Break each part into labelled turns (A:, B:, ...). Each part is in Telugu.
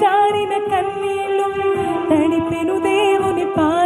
A: ചാരിന കല്ലിലും തടിപ്പിനു ദേവുനി പാ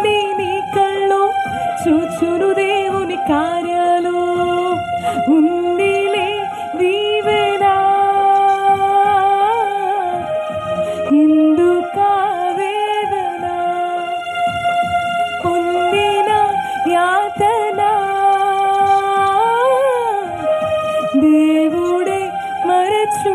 A: ദേവോടെ മറച്ചു